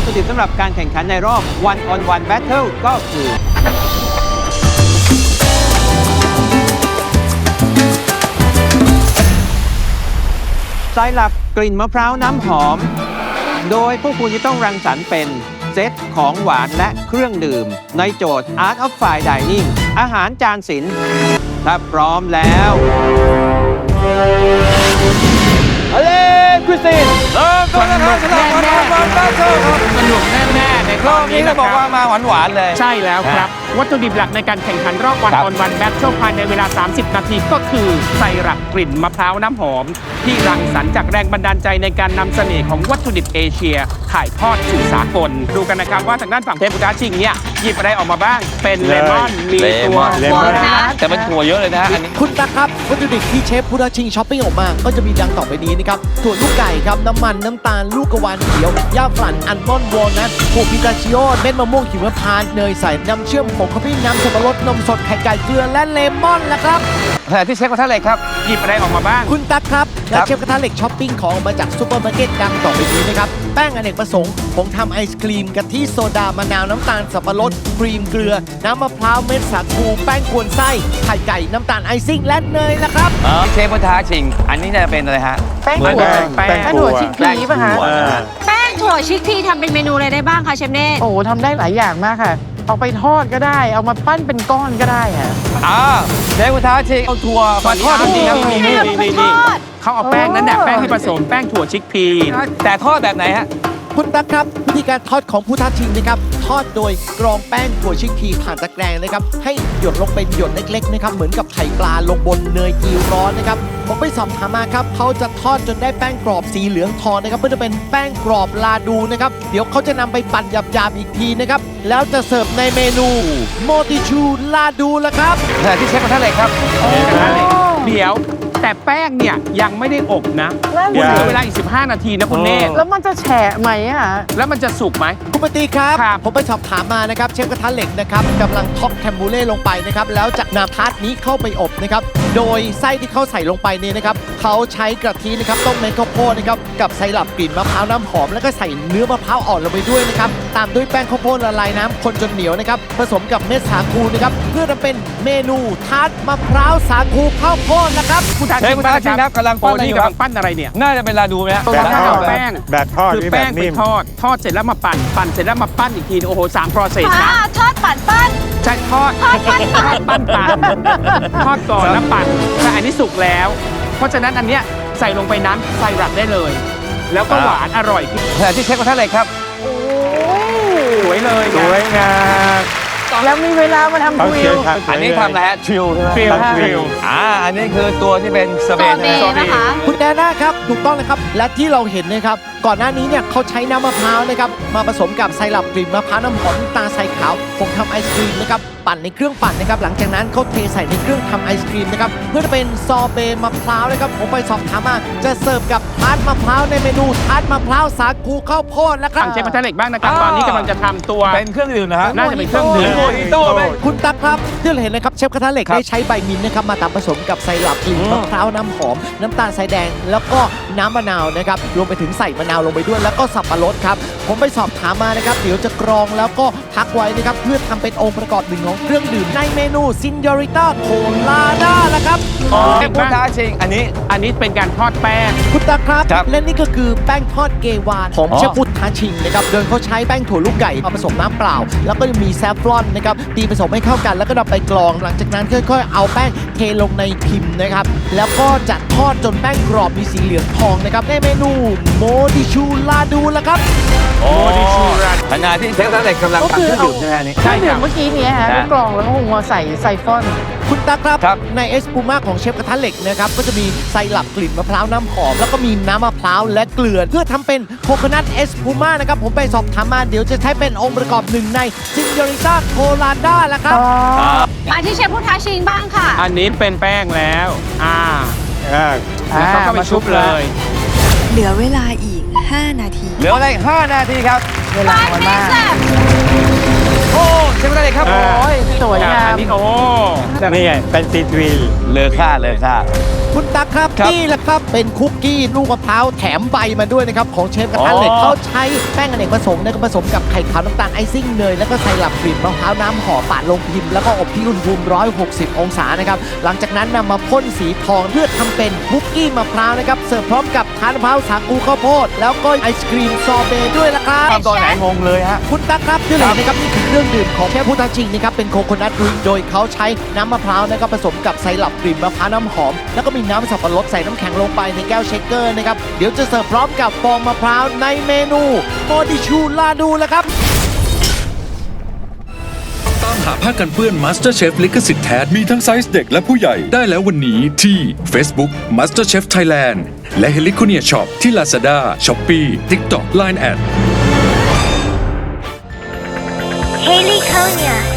วัตถุดิบสำหรับการแข่งขันในรอบ One on One Battle ก็คือไซรัปกลิ่นมะพร้าวน้ำหอม โดยพวกคุณจะต้องรังสรรค์เป็นเซตของหวานและเครื่องดื่ม ในโจทย์ Art of Fine Dining อาหารจานศิลป์ถ้าพร้อมแล้วเอาเลยคริสตินเริ่ม ต้นนะครับสำหรับวันวันแบทเทิลครับสนุกแน่ๆในรรออบบนี้นี้เรานะบคอกรัว่าบมาหวานหวานๆเลย ใช่แล้วครับ วัตถุดิบหลักในการแข่งขันรอบวันครับ ออนวันแบทเทิลภายในเวลา 30 นาทีก็คือไซรัปกลิ่นมะพร้าวน้ำหอม ที่รังสรรค์จากแรงบันดาลใจในการนำเสน่ห์ของวัตถุดิบเอเชีย ถ่ายทอดสู่สากล ดูกันนะครับว่าทางด้านฝั่งเทพบุตรชิงเนี่ยหยิบอะไรออกมาบ้าง เป็นเลมอนมีตัว เลมอนวนัทแต่เป็นถั่วเยอะเลยนะฮะอันนี้ คุณตั๊กครับวัตถุดิบที่เชฟพุทธชิงช้อปปิ้งออกมา ก็จะมีดังต่อไปนี้นะครับถั่วลูกไก่ครับน้ำมันน้ำตาลลูกกระวานเขียวย่าฝรั่นอัลมอนด์วอลนัทถั่วพิตาชิโอเม็ดมะม่วงหิมพานต์เนยใสน้ำเชื่อมผงคอฟฟี่น้ำสับปะรดนมสดไข่ไก่เกลือและเลมอนละครับขณะที่เชฟกระทะเหล็กครับ หยิบอะไรออกมาบ้าง คุณตั๊กครับและครับเชฟกระทะเหล็กช้อปปิ้งของออกมาจากซูเปอร์มาร์เก็ตดังต่อไปนี้นะครับแป้งอเนกประสงค์ผงทำไอศครีมกะทิโซดามะนาวน้ำตาลสับปะรดครีมเกลือ น้ำมะพร้าวเม็ดสาคูแป้งกวนไส้ไข่ไก่น้ำตาลไอซิ่งและเนยละครับเชฟกระทะชิง อันนี้จะเป็นอะไรฮะ แป้งเหมือนถั่วแป้ง แป้งถั่วชิคพีป่ะคะแป้งถั่วชิคพีทำเป็นเมนูอะไรได้บ้างคะเชฟเน่โอ้โหทำได้หลายอย่างมากค่ะ เอาไปทอดก็ได้ เอามาปั้นเป็นก้อนก็ได้ค่ะ อ่าเชฟกระทะชิงเอาถั่วมาทอดนี่ดีนี่นี่นี่นี่นี่นี่ทอด เขาเอาแป้งนั้นน่ะแป้งที่ผสมแป้งถั่วชิคพีแต่ทอดแบบไหนฮะคุณตั๊กครับวิธีการทอดของผู้ท้าชิงนะครับทอดโดยกรองแป้งถั่วชิคพีผ่านตะแกรงนะครับให้หยดลงเป็นหยดเล็กๆนะครับเหมือนกับไข่ปลาลงบนเนยกีร้อนนะครับผมไปสอบถามมาครับเขาจะทอดจนได้แป้งกรอบสีเหลืองทองนะครับเพื่อจะเป็นแป้งกรอบลาดูนะครับเดี๋ยวเขาจะนำไปปั่นหยาบๆอีกทีนะครับแล้วจะเสิร์ฟในเมนูโมติชูลาดูละครับขณะที่เชฟกระทะเหล็กครับเดี๋ยว แต่แป้งเนี่ยยังไม่ได้อบนะแล้ว คุณเหลือเวลาอีก 15 นาทีนะคุณเนตรแล้วมันจะแฉะไหมอะ แล้วมันจะสุกไหม คุณปฏิครับ ครับ ผมไปสอบถามมานะครับ เชฟกระทะเหล็กนะครับกำลังท็อปแคมบูเล่ลงไปนะครับ แล้วจะนำพาร์ทนี้เข้าไปอบนะครับ โดยไส้ที่เขาใส่ลงไปเนี่ยนะครับเขาใช้กะทินะครับต้มเม็ดข้าวโพดนะครับกับไซรัปกลิ่นมะพร้าวน้ำหอม แล้วก็ใส่เนื้อมะพร้าวอ่อนลงไปด้วยนะครับ ตามด้วยแป้งข้าวโพดละลายน้ำคนจนเหนียวนะครับ ผสมกับเม็ดสาคูนะครับ เพื่อทำเป็นเมนูทาร์ตมะพร้าวสาคูข้าวโพดนะครับ คุณทานเชฟกระทะชิงครับกำลังโอ้ปั้นอะไรอนี่ยู่คกำรัลับงปั้นอะไรเนี่ย น่าจะเป็นลาดูไหมฮะตรงนั้นเอาแป้งแบบทอดคือนี่แบแป้บงไปนิ่ม ทอด ทอดเสร็จแล้วมาปั่น ปั่นเสร็จแล้วมาปั้นอีกที โอ้โหสาม process อ่านะทอดปั่นปั้น ใช่ทอด ทอดปั้นปั่นปั้นปั่นทอดก่อนแล้วปั่นแต่อันนี้สุกแล้ว เพราะฉะนั้นอันเนี้ยใส่ลงไปน้ำไซรัปได้เลย แล้วก็หวานอร่อย ขณะที่เชฟกระทะเหล็กครับสวย เลยสนะวยงามแล้วมีเวลามาทำเขาคุยเชียร์ครับอันนี้ทำอะไรฮะทริลใช่ไหมฟิลทำฟิลอ่าอันนี้คือตัวที่เป็นสโซเปนเบนะคะคุณแดน่าครับถูกต้องนะครับ และที่เราเห็นนะครับ ก่อนหน้านี้เนี่ยเขาใช้น้ำมะพร้าวนะครับมาผสมกับไซรัปกลิ่นมะพร้าวน้ำหอมน้ำตาลทรายขาวผงทำไอศครีมนะครับ ปั่นในเครื่องปั่นนะครับหลังจากนั้นเขาเทใส่ในเครื่องทำไอศครีมนะครับเพื่อจะเป็นซอเบต์มะพร้าวนะครับผมไปสอบถามมาจะเสิร์ฟกับทาร์ตมะพร้าวในเมนูทาร์ตมะพร้าวสาคูข้าวโพดนะครัทาบงเชฟพัทะเหล็กบ้างนะครับ ตอนนี้กำลังจะทำตัว เป็นเครื่องดื่มนะฮะ น่าจะเป็นเครื่องดื่มโมฮิโต้ไหม คุณตั๊กครับที่เราเห็นนะครับเชฟกระทะเหล็กครับได้ใช้ใบมินท์นะครับมาตามผสมกับไซรัปกลิ่นมะพร้าวน้ำหอม น้ำตาลทรายแดง แล้วก็น้ำมะนาวนะครับรวมไปถึงใส่มะนาวลงไปด้วย แล้วก็สับปะรดครับผมไปสอบถามมานะครับเดี๋ยวจะกรองแล้วก็พักไว้นะครับเพื่อทำเป็นองค์ประกอบหนึ่งของเครื่องดื่มในเมนูซินยอริต้าโคลาด้าละครับเชฟกระทะชิงอันนี้อันนี้เป็นการทอดแป้ง คุณตาครับ ครับและนี่ก็คือแป้งทอดเกวานของอ๋อ เชฟพุทธาชิงนะครับโดยเขาใช้แป้งถั่วลูกไก่มาผสมน้ำเปล่า แล้วก็มีแซฟรอนนะครับตีผสมให้เข้ากัน แล้วก็นำไปกรองหลังจากนั้นค่อยๆ เอาแป้งเทลงในพิมพ์นะครับ แล้วก็จะทอดจนแป้งกรอบมีสีเหลืองทองนะครับในเมนูโมดิชูลาดูละครับ โอ้ดิชูรัน ขณะที่เชฟกระทะเหล็กกำลังก็ทำคืเคอรื่องเอาดื่มใช่ไหมอันนี้ใช่ดื่มเมื่อกี้เนี้ยฮะนะก็กรองแล้วก็คงมาใส่ไซฟอน คุณตาครับ ครับ ในเอสปูมาของเชฟกระทะเหล็กนะครับก็จะมีไซรัปกลิ่นมะพร้าวน้ำหอม แล้วก็มีน้ำมะพร้าวและเกลือ เพื่อทำเป็นโคโคนัทเอสปูมานะครับ ผมไปสอบถามมาเดี๋ยวจะใช้เป็นองค์ประกอบหนึ่งในซิน o ริต้าโคลาด้าละครับ มาที่เชฟพุทธาชิงบ้างค่ะ อันนี้เป็นแป้งแล้ว อ่าอ่าแล้วเขาก็ไปชุบเลย เหลือเวลาอีก 5 นาที เหลืออะไรอีก5นาทีครับ เวลาน้อยมาก Five minutes left อ้เชฟกระทะเหล็กครับอ่าโอ้ยสวยงาอัมนนี้โอ้นี่ไงเป็นซีทรีเลอค่าเลอค่า คุณตั๊กครับครับนี่แหละครับเป็นคุกกี้ลูกมะพร้าวแถมใบมาด้วยนะครับของเชฟกระทะเหล็กอ๋อ เขาใช้แป้งอเนกประสงค์นะครับผสมกับไข่ขาวน้ำตาลไอซิ่งเนยแล้วก็ไซรัปกลิ่นมะพร้าวน้ำหอมปาดลงพิมพ์แล้วก็อบที่อุณหภูมิ 160 องศานะครับหลังจากนั้นนำมาพ่นสีทองเพื่อทำเป็นคุกกี้มะพร้าวนะครับเสิร์ฟพร้อมกับทานมะพร้าวสาคูข้าวโพดแล้วก็ไอศครีมซอเบต์ด้วยละครับตอนตอนไหนงงเลยฮะ คุณตั๊กครับที่เหลือนะครับนี่คือเครื่องดื่มของเชฟพุทธจริงนะครับเป็นโคโคนัทดริงก์โดยเขาใช้น้ำมะพร้าวนะครับผสมกับไซรัปกลิ่นมะพร้าวน้ำหอม แล้วก็มีีน้ำสับปะรดใส่น้ำแข็งลงไปในแก้วเชคเกอร์นะครับ เดี๋ยวจะเสิร์ฟพร้อมกับฟองมะพร้าวในเมนูโมดิชูลาดูแล้วครับตามหาผ้ากันเปื้อน MasterChef ลิขสิทธิ์แท้มีทั้งไซส์เด็กและผู้ใหญ่ได้แล้ววันนี้ที่ Facebook MasterChef Thailand และ h e l i c o n i a Shop ที่ Lazada, Shopee, TikTok, Line@ Ad. Heliconia